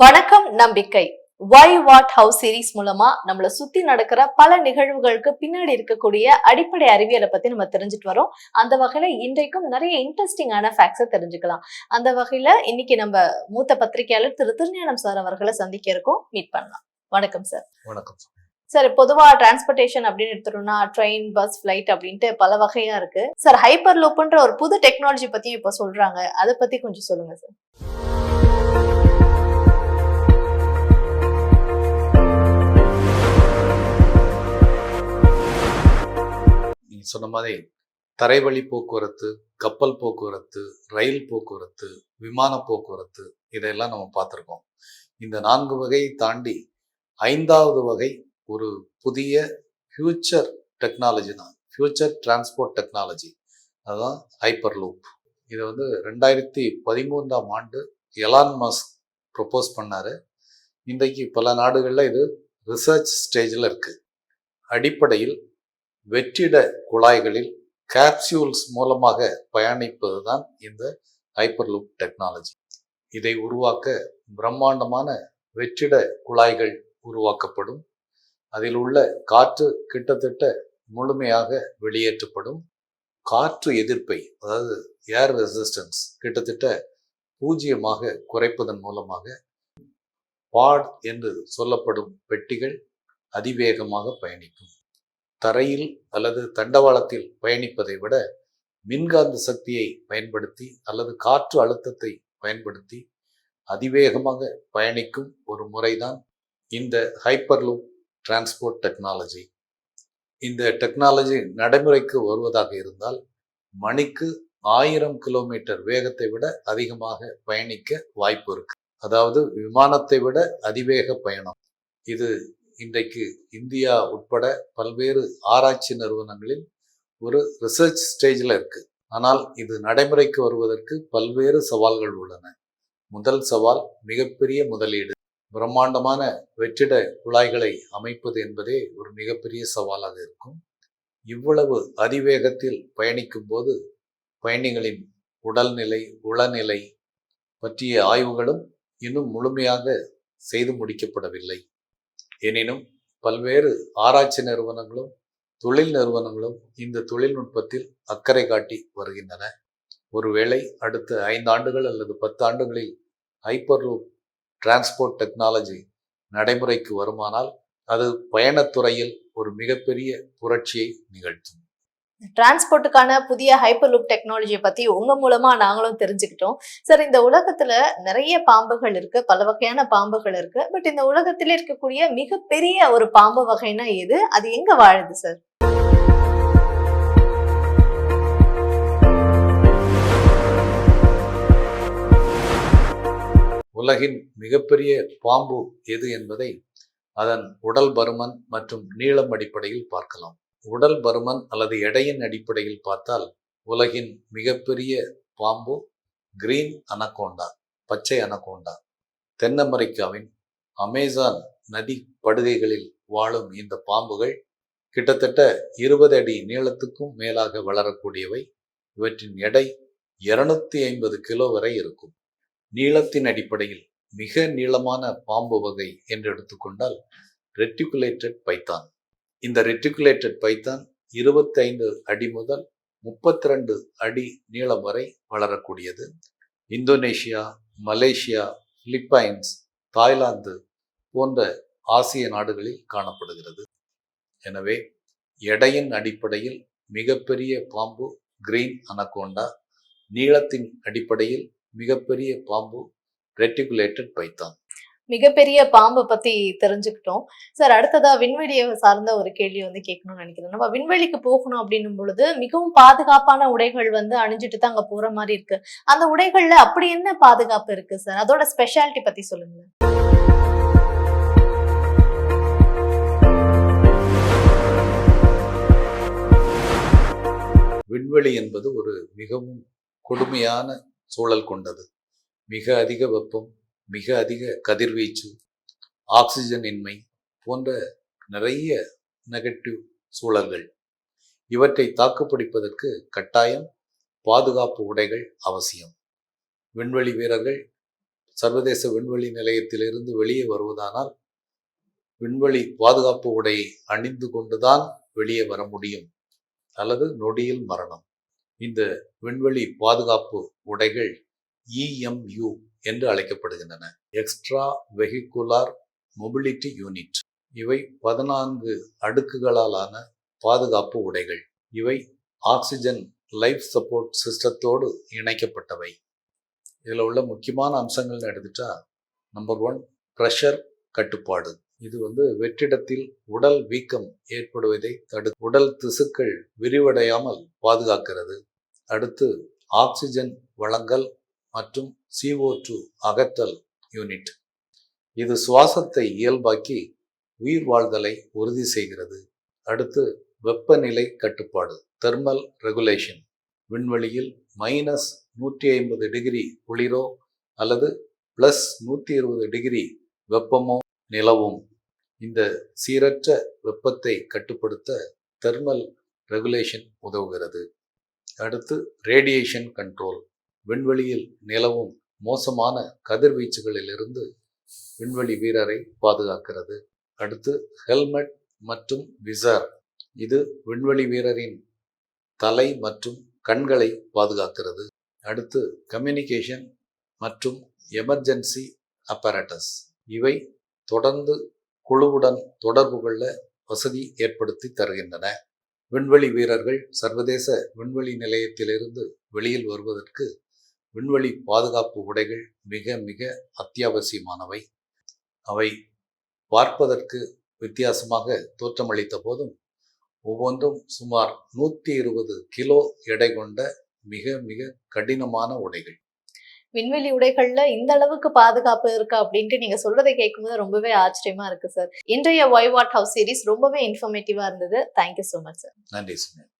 வணக்கம் நம்பிக்கை. Why what house series மூலமா நம்மள சுத்தி நடக்கிற பல நிகழ்வுகளுக்கு பின்னாடி இருக்கக்கூடிய அடிப்படை அறிவியலை பத்தி நம்ம தெரிஞ்சுட்டு வரோம். அந்த வகையில இன்றைக்கும் நிறைய இன்ட்ரெஸ்டிங்கான ஃபேக்ட்ஸை தெரிஞ்சுக்கலாம். அந்த வகையில இன்னைக்கு நம்ம மூத்த பத்திரிகையாளர் திரு. திருஞானம் சார் அவர்களை சந்திக்க இருக்கோம். மீட் பண்ணலாம். வணக்கம் சார் வணக்கம் சார் பொதுவா டிரான்ஸ்போர்ட்டேஷன் அப்படின்னு எடுத்துட்டோம்னா ட்ரெயின் பஸ் ஃபிளைட் அப்படின்ட்டு பல வகையா இருக்கு. சார் ஹைப்பர் லூப்ன்ற ஒரு புது டெக்னாலஜி பத்தியும் இப்ப சொல்றாங்க. அதை பத்தி கொஞ்சம் சொல்லுங்க சார் சொன்ன மாதிரி தரைவழி போக்குவரத்து கப்பல் போக்குவரத்து ரயில் போக்குவரத்து விமான போக்குவரத்து இதையெல்லாம் நம்ம பார்த்துருக்கோம். இந்த நான்கு வகையை தாண்டி ஐந்தாவது வகை ஒரு புதிய ஃபியூச்சர் டெக்னாலஜி தான். ஃபியூச்சர் டிரான்ஸ்போர்ட் டெக்னாலஜி அதுதான் ஹைப்பர் லூப் இதை வந்து ரெண்டாயிரத்தி பதிமூன்றாம் ஆண்டு எலான் மஸ்க் ப்ரொப்போஸ் பண்ணார். இன்றைக்கு பல நாடுகளில் இது ரிசர்ச் ஸ்டேஜில் இருக்குது அடிப்படையில் வெற்றிட குழாய்களில் கேப்சியூல்ஸ் மூலமாக பயணிப்பது தான் இந்த ஹைப்பர்லூப் டெக்னாலஜி இதை உருவாக்க பிரம்மாண்டமான வெற்றிட குழாய்கள் உருவாக்கப்படும். அதில் உள்ள காற்று கிட்டத்தட்ட முழுமையாக வெளியேற்றப்படும். காற்று எதிர்ப்பை அதாவது ஏர் ரெசிஸ்டன்ஸ் கிட்டத்தட்ட பூஜ்ஜியமாக குறைப்பதன் மூலமாக பாட் என்று சொல்லப்படும் பெட்டிகள் அதிவேகமாக பயணிக்கும். தரையில் அல்லது தண்டவாளத்தில் பயணிப்பதை விட மின்காந்த சக்தியை பயன்படுத்தி அல்லது காற்று அழுத்தத்தை பயன்படுத்தி அதிவேகமாக பயணிக்கும் ஒரு முறைதான் இந்த ஹைப்பர்லூப் டிரான்ஸ்போர்ட் டெக்னாலஜி. இந்த டெக்னாலஜி நடைமுறைக்கு வருவதாக இருந்தால் மணிக்கு ஆயிரம் கிலோமீட்டர் வேகத்தை விட அதிகமாக பயணிக்க வாய்ப்பு இருக்கு. அதாவது விமானத்தை விட அதிவேக பயணம். இது இன்றைக்கு இந்தியா உட்பட பல்வேறு ஆராய்ச்சி நிறுவனங்களில் ஒரு ரிசர்ச் ஸ்டேஜில் இருக்குது ஆனால் இது நடைமுறைக்கு வருவதற்கு பல்வேறு சவால்கள் உள்ளன. முதல் சவால் மிகப்பெரிய முதலீடு. பிரம்மாண்டமான வெற்றிட குழாய்களை அமைப்பது என்பதே ஒரு மிகப்பெரிய சவாலாக இருக்கும். இவ்வளவு அதிவேகத்தில் பயணிக்கும் போது பயணிகளின் உடல்நிலை உளநிலை பற்றிய ஆய்வுகளும் இன்னும் முழுமையாக செய்து முடிக்கப்படவில்லை. எனினும் பல்வேறு ஆராய்ச்சி நிறுவனங்களும் தொழில் நிறுவனங்களும் இந்த தொழில்நுட்பத்தில் அக்கறை காட்டி வருகின்றன. ஒருவேளை அடுத்த ஐந்து ஆண்டுகள் அல்லது பத்து ஆண்டுகளில் ஹைப்பர்லூப் டிரான்ஸ்போர்ட் டெக்னாலஜி நடைமுறைக்கு வருமானால் அது பயணத்துறையில் ஒரு மிகப்பெரிய புரட்சியை நிகழ்த்தும். டிரான்ஸ்போர்ட்டுக்கான புதிய ஹைப்பர் லுக் டெக்னாலஜியை பத்தி உங்க மூலமா நாங்களும் தெரிஞ்சுக்கிட்டோம். சார் இந்த உலகத்துல நிறைய பாம்புகள் இருக்கு பல வகையான பாம்புகள் இருக்கு. பட் இந்த உலகத்திலே இருக்கக்கூடிய மிகப்பெரிய ஒரு பாம்பு வகைனா எது? அது எங்க வாழுது சார் உலகின் மிகப்பெரிய பாம்பு எது என்பதை அதன் உடல் பருமன் மற்றும் நீளம் அடிப்படையில் பார்க்கலாம். உடல் பருமன் அல்லது எடையின் அடிப்படையில் பார்த்தால் உலகின் மிகப்பெரிய பாம்பு கிரீன் அனகோண்டா பச்சை அனகோண்டா. தென் அமெரிக்காவின் அமேசான் நதி படுகைகளில் வாழும் இந்த பாம்புகள் கிட்டத்தட்ட இருபது அடி நீளத்துக்கும் மேலாக வளரக்கூடியவை. இவற்றின் எடை இருநூத்தி ஐம்பது கிலோ வரை இருக்கும். நீளத்தின் அடிப்படையில் மிக நீளமான பாம்பு வகை என்று எடுத்துக்கொண்டால் ரெட்டிகுலேட்டட் பைத்தான். இந்த ரெட்டிகுலேட்டட் பைத்தான் இருபத்தைந்து அடி முதல் முப்பத்தி ரெண்டு அடி நீளம் வரை வளரக்கூடியது. இந்தோனேஷியா மலேசியா பிலிப்பைன்ஸ் தாய்லாந்து போன்ற ஆசிய நாடுகளில் காணப்படுகிறது. எனவே எடையின் அடிப்படையில் மிகப்பெரிய பாம்பு கிரீன் அனகோண்டா நீளத்தின் அடிப்படையில் மிகப்பெரிய பாம்பு ரெட்டிகுலேட்டட் பைத்தான் மிகப்பெரிய பாம்பை பத்தி தெரிஞ்சுக்கிட்டோம். சார் அடுத்ததா விண்வெளியை சார்ந்த ஒரு கேள்வி வந்து கேட்கணும்னு நினைக்கிறேன். நம்ம விண்வெளிக்கு போகணும் அப்படின்னும் பொழுது மிகவும் பாதுகாப்பான உடைகள் வந்து அணிஞ்சிட்டு தான் அங்க போற மாதிரி இருக்கு. அந்த உடைகள்ல அப்படி என்ன பாதுகாப்பு இருக்கு சார்? அதோட ஸ்பெஷாலிட்டி பத்தி சொல்லுங்க விண்வெளி என்பது ஒரு மிகவும் கொடுமையான சூழல் கொண்டது. மிக அதிக வெப்பம் மிக அதிக கதிர்வீச்சு ஆக்சிஜன் இன்மை போன்ற நிறைய நெகட்டிவ் சூழல்கள். இவற்றை தாக்குப்பிடிப்பதற்கு கட்டாயம் பாதுகாப்பு உடைகள் அவசியம். விண்வெளி வீரர்கள் சர்வதேச விண்வெளி நிலையத்திலிருந்து வெளியே வருவதானால் விண்வெளி பாதுகாப்பு உடையை அணிந்து கொண்டுதான் வெளியே வர முடியும். அல்லது நொடியில் மரணம். இந்த விண்வெளி பாதுகாப்பு உடைகள் இஎம்யு என்று அழைக்கப்படுகின்றன. எக்ஸ்ட்ரா வெஹிகுலார் மொபிலிட்டி யூனிட் இவை பதினான்கு அடுக்குகளாலான பாதுகாப்பு உடைகள். இவை ஆக்சிஜன் லைஃப் சப்போர்ட் சிஸ்டத்தோடு இணைக்கப்பட்டவை. இதில் உள்ள முக்கியமான அம்சங்கள்னு எடுத்துட்டா நம்பர் ஒன் ப்ரெஷர் கட்டுப்பாடு. இது வந்து வெற்றிடத்தில் உடல் வீக்கம் ஏற்படுவதை தடு உடல் திசுக்கள் விரிவடையாமல் பாதுகாக்கிறது. அடுத்து ஆக்சிஜன் வழங்கல் மற்றும் சிஓ டூ அகற்றல் யூனிட் இது சுவாசத்தை இயல்பாக்கி உயிர் வாழ்தலை உறுதி செய்கிறது. அடுத்து வெப்பநிலை கட்டுப்பாடு தெர்மல் ரெகுலேஷன் விண்வெளியில் மைனஸ் நூற்றி ஐம்பது டிகிரி குளிரோ அல்லது ப்ளஸ் நூற்றி இருபது டிகிரி வெப்பமோ நிலவும். இந்த சீரற்ற வெப்பத்தை கட்டுப்படுத்த தெர்மல் ரெகுலேஷன் உதவுகிறது. அடுத்து ரேடியேஷன் கண்ட்ரோல் விண்வெளியில் நிலவும் மோசமான கதிர்வீச்சுகளிலிருந்து விண்வெளி வீரரை பாதுகாக்கிறது. அடுத்து ஹெல்மெட் மற்றும் விசர். இது விண்வெளி வீரரின் தலை மற்றும் கண்களை பாதுகாக்கிறது. அடுத்து கம்யூனிகேஷன் மற்றும் எமர்ஜென்சி அப்பரேட்டஸ் இவை தொடர்ந்து குழுவுடன் தொடர்பு கொள்ள வசதி ஏற்படுத்தி தருகின்றன. விண்வெளி வீரர்கள் சர்வதேச விண்வெளி நிலையத்திலிருந்து வெளியில் வருவதற்கு விண்வெளி பாதுகாப்பு உடைகள் மிக மிக அத்தியாவசியமானவை. அவை பார்ப்பதற்கு வித்தியாசமாக தோற்றமளித்த போதும் ஒவ்வொன்றும் சுமார் நூற்றி இருபது கிலோ எடை கொண்ட மிக மிக கடினமான உடைகள். விண்வெளி உடைகள்ல இந்த அளவுக்கு பாதுகாப்பு இருக்கு அப்படின்ட்டு நீங்க சொல்றதை கேட்கும்போது ரொம்பவே ஆச்சரியமா இருக்கு சார். இன்றைய ஒய் வாட் ஹவுஸ் சீரிஸ் ரொம்பவே இன்ஃபர்மேட்டிவா இருந்தது. தேங்க்யூ ஸோ மச் சார் நன்றி சுமேன்